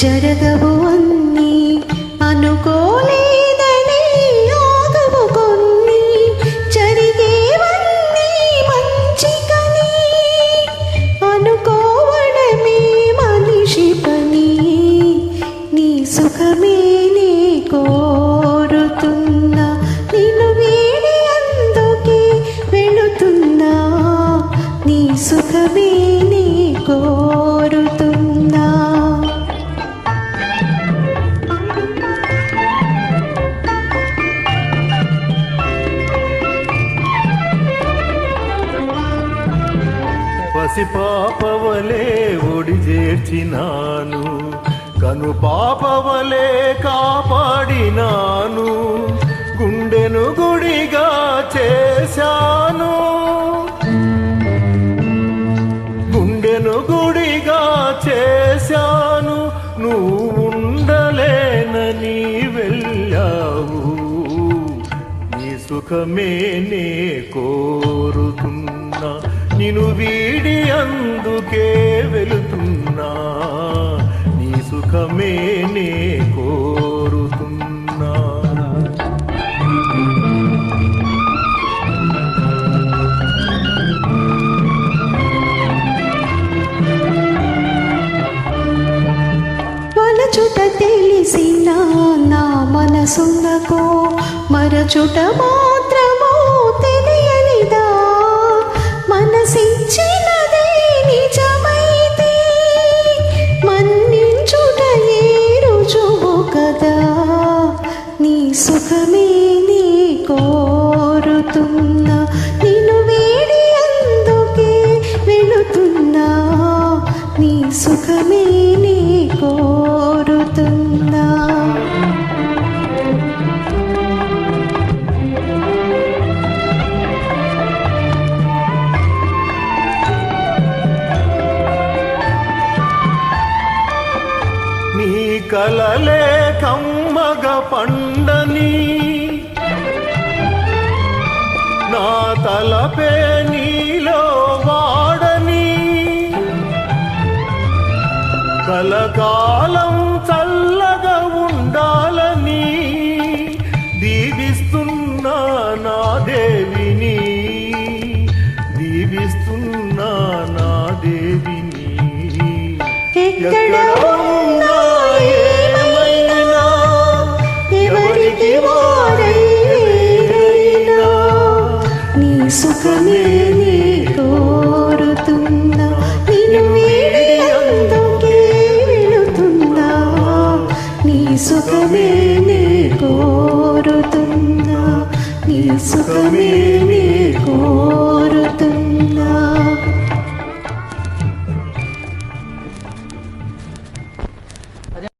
జరగవు అన్ని అనుకోలేదని యోగము కొన్ని జరిగేవన్నీ మంచికని అనుకోవడమే మనిషి పని నీ సుఖమే నీ కోరుతున్నా. నిన్ను వేడి అందుకే వెళుతున్నా నీ సుఖమే నీ కో పసిపాపవలే ఒడి చేర్చినాను. కను పాపవలే కాపాడినాను. గుండెను గుడిగా చేశాను. గుండెను గుడిగా చేశాను. నువ్వు ఉండలేనని వెళ్ళావు. నీ సుఖమే నే కోరుతున్నా. నిను వీడి అందుకే వెళుతున్నా. నీ సుఖమే నే కోరుతున్నా. వలచుట తెలిసిన నా మనసునకో మరచుట మా సుఖమే నీ కోరుతున్నా నిన్ను వేడి అందుకే వెళుతున్నా. నీ సుఖమే నీ కోరుతున్నా. కలలే కమ్మగ పండని. నా తలపే నీలో వాడని. కలకాలం చల్లగా ఉండాలి. నీ సుఖమే నీ కోరుతున్నా నిన్ను వీడి అందుకే వెళుతున్నా నీ సుఖమే నీ కోరుతున్నా నీ సుఖమే